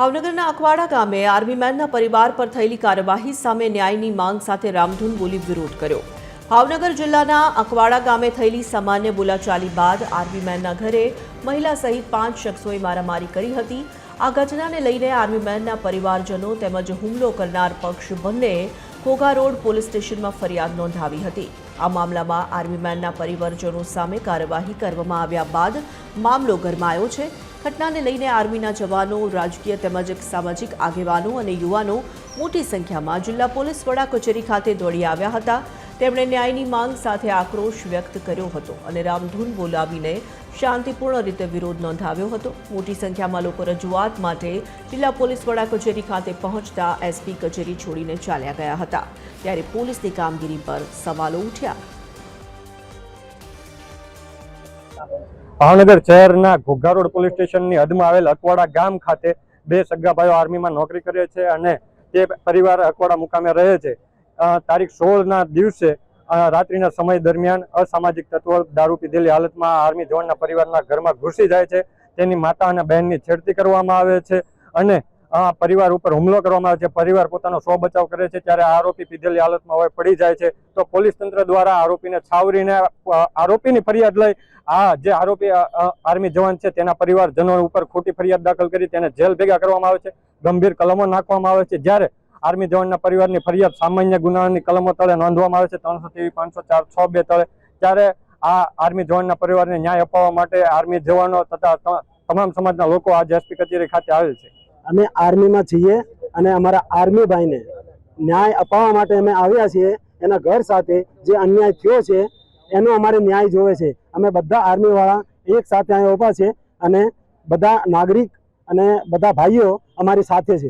ભાવનગરના અકવાડા ગામે આર્મી મેનના પરિવાર પર થયેલી કાર્યવાહી સામે ન્યાયની માંગ સાથે રામધૂન બોલી વિરોધ કર્યો. ભાવનગર જિલ્લાના અકવાડા ગામે થયેલી સામાન્ય બોલાચાલી બાદ આર્મી મેનના ઘરે મહિલા સહિત પાંચ શખ્સોએ મારામારી કરી હતી. આ ઘટનાને લઈને આર્મી મેનના પરિવારજનો તેમજ હુમલો કરનાર પક્ષ બંનેએ ઘોઘા રોડ પોલીસ સ્ટેશનમાં ફરિયાદ નોંધાવી હતી. આ મામલામાં આર્મી મેનના પરિવારજનો સામે કાર્યવાહી કરવામાં આવ્યા બાદ મામલો ગરમાયો છે. ઘટનાને લઈને આર્મીના જવાનો, રાજકીય તેમજ સામાજિક આગેવાનો અને યુવાનો મોટી સંખ્યામાં જિલ્લા પોલીસ વડા કચેરી ખાતે દોડી આવ્યા હતા. તેમણે ન્યાયની માંગ સાથે આક્રોશ વ્યક્ત કર્યો હતો અને રામધૂન બોલાવીને શાંતિપૂર્ણ રીતે વિરોધ નોંધાવ્યો હતો. મોટી સંખ્યામાં લોકો રજૂઆત માટે જિલ્લા પોલીસ વડા કચેરી ખાતે પહોંચતા એસપી કચેરી છોડીને ચાલ્યા ગયા હતા. ત્યારે પોલીસની કામગીરી પર સવાલો ઉઠ્યા. ભાવનગર શહેરના ઘોઘા રોડ પોલીસ સ્ટેશનની હદમાં આવેલ અકવાડા ગામ ખાતે બે સગા ભાઈઓ આર્મીમાં નોકરી કરે છે અને તે પરિવાર અકવાડા મુકામે રહે છે. તારીખ સોળના દિવસે રાત્રિના સમય દરમિયાન અસામાજિક તત્વો દારૂ પીધેલી હાલતમાં આર્મી જવાનના પરિવારના ઘરમાં ઘૂસી જાય છે. તેની માતા અને બહેનની છેડતી કરવામાં આવે છે અને પરિવાર ઉપર હુમલો કરવામાં આવે છે. પરિવાર પોતાનો સ્વ બચાવ કરે છે. ત્યારે આરોપી પીધેલી હાલતમાં હોય પડી જાય છે. તો પોલીસ તંત્ર દ્વારા આરોપીને છાવરીને આરોપીની ફરિયાદ લઈ આ જે આરોપી આર્મી જવાન છે, તેના પરિવારજનો ઉપર ખોટી ફરિયાદ દાખલ કરી, તેને જેલ ભેગા કરવામાં આવે છે. ગંભીર કલમો નાખવામાં આવે છે. જ્યારે આર્મી જવાનના પરિવારની ફરિયાદ સામાન્ય ગુનાની કલમો તળે નોંધવામાં આવે છે, ત્રણસો તેવી, પાંચસો ચાર, છ બે તળે. ત્યારે આ આર્મી જવાનના પરિવારને ન્યાય અપાવવા માટે આર્મી જવાનો તથા તમામ સમાજના લોકો આજે એસપી કચેરી ખાતે આવેલ છે. અમે આર્મીમાં છીએ અને અમારા આર્મી ભાઈને ન્યાય અપાવવા માટે અમે આવ્યા છીએ. એના ઘર સાથે જે અન્યાય થયો છે, એનો અમારે ન્યાય જોવે છે. અમે બધા આર્મીવાળા એક સાથે અહીંયા ઊભા છે અને બધા નાગરિક અને બધા ભાઈઓ અમારી સાથે છે.